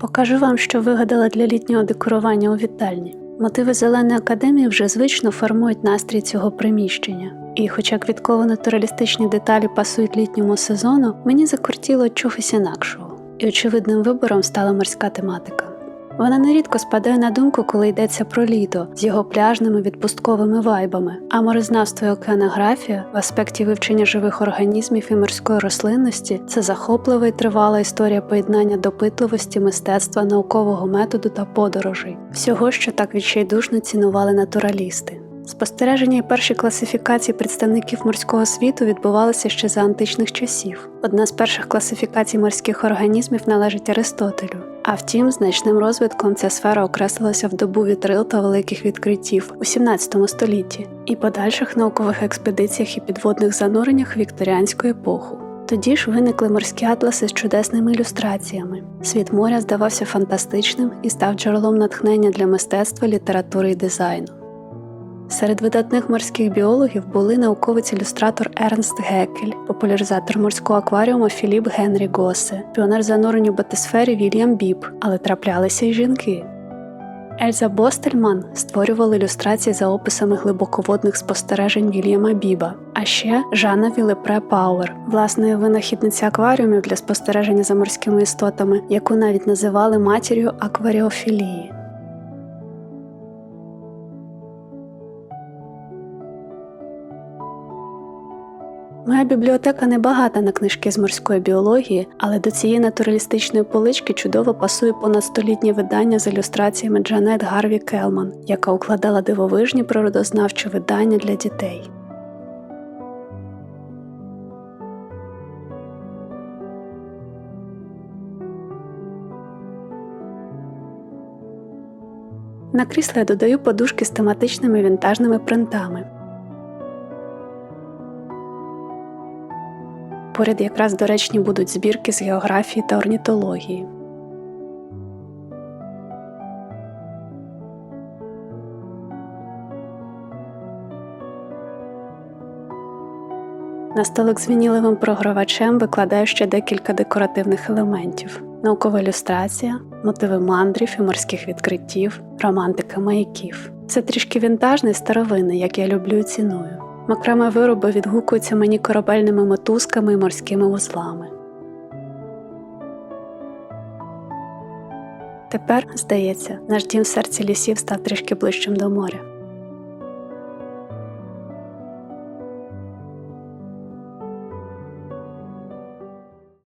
Покажу вам, що вигадала для літнього декорування у вітальні. Мотиви зеленої академії вже звично формують настрій цього приміщення. І, хоча квітково-натуралістичні деталі пасують літньому сезону, мені закортіло чогось інакшого. І очевидним вибором стала морська тематика. Вона нерідко спадає на думку, коли йдеться про літо з його пляжними відпустковими вайбами, а морезнавство і океанографія в аспекті вивчення живих організмів і морської рослинності це захоплива і тривала історія поєднання допитливості, мистецтва, наукового методу та подорожей, всього, що так відчайдушно цінували натуралісти. Спостереження і перші класифікації представників морського світу відбувалися ще за античних часів. Одна з перших класифікацій морських організмів належить Аристотелю. А втім, значним розвитком ця сфера окреслилася в добу вітрил та великих відкриттів у 17 столітті і подальших наукових експедиціях і підводних зануреннях вікторіанської епоху. Тоді ж виникли морські атласи з чудесними ілюстраціями. Світ моря здавався фантастичним і став джерелом натхнення для мистецтва, літератури і дизайну. Серед видатних морських біологів були науковець-ілюстратор Ернст Гекель, популяризатор морського акваріуму Філіп Генрі Госе, піонер занурень у батисфері Вільям Біб, але траплялися й жінки. Ельза Бостельман створювала ілюстрації за описами глибоководних спостережень Вільяма Біба, а ще Жанна Вілепре Пауер, власне винахідниця акваріумів для спостереження за морськими істотами, яку навіть називали матір'ю акваріофілії. Моя бібліотека не багата на книжки з морської біології, але до цієї натуралістичної полички чудово пасує понад столітнє видання з ілюстраціями Джанет Гарві Келман, яка укладала дивовижні природознавчі видання для дітей. На крісло я додаю подушки з тематичними вінтажними принтами. Поряд якраз доречні будуть збірки з географії та орнітології. На столик з вініловим програвачем викладаю ще декілька декоративних елементів: наукова ілюстрація, мотиви мандрів і морських відкриттів, романтика маяків. Це трішки вінтажний старовинний, як я люблю і ціную. Макраме вироби відгукуються мені корабельними мотузками і морськими вузлами. Тепер, здається, наш дім в серці лісів став трішки ближчим до моря.